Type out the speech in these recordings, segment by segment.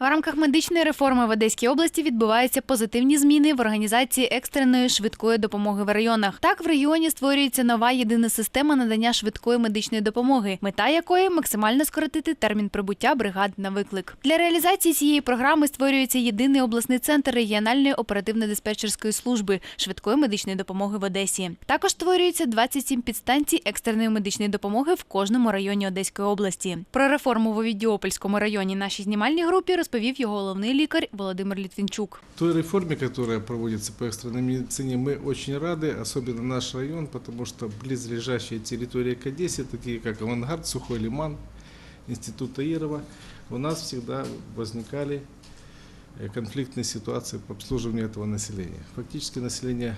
В рамках медичної реформи в Одеській області відбуваються позитивні зміни в організації екстреної швидкої допомоги в районах. Так, в регіоні створюється нова єдина система надання швидкої медичної допомоги, мета якої максимально скоротити термін прибуття бригад на виклик. Для реалізації цієї програми створюється єдиний обласний центр регіональної оперативно-диспетчерської служби швидкої медичної допомоги в Одесі. Також створюється 27 підстанцій екстреної медичної допомоги в кожному районі Одеської області. Про реформу в Овідіопольському районі нашій знімальній групі розповів його головний лікар Володимир Літвінчук. Той реформе, которая проводится по экстренной медицине, мы очень рады, особенно наш район, потому что близлежащие территории к Одессе, такие как Авангард, Сухой Лиман, Институт Таирова, у нас всегда возникали э, конфликтные ситуации по обслуживанию этого населения. Фактически население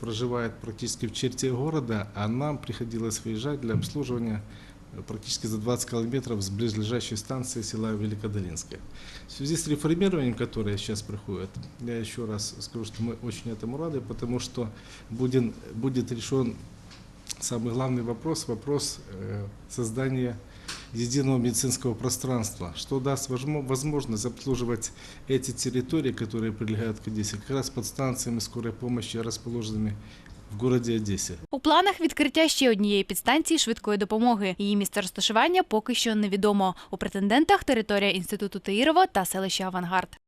проживает практически в черте города, а нам приходилось выезжать для обслуживания э, практически за 20 километров с близлежащей станции села Великодолинское. В связи с реформированием, которое сейчас проходит, я еще раз скажу, что мы очень этому рады, потому что будем, будет решен самый главный вопрос, вопрос э, создания единого медицинского пространства, что даст возмо- возможность обслуживать эти территории, которые прилегают к Одессе, как раз под станциями скорой помощи, расположенными в місті Одесі. У планах відкриття ще однієї підстанції швидкої допомоги. Її місце розташування поки що невідомо. У претендентах територія інституту Таїрова та селища Авангард.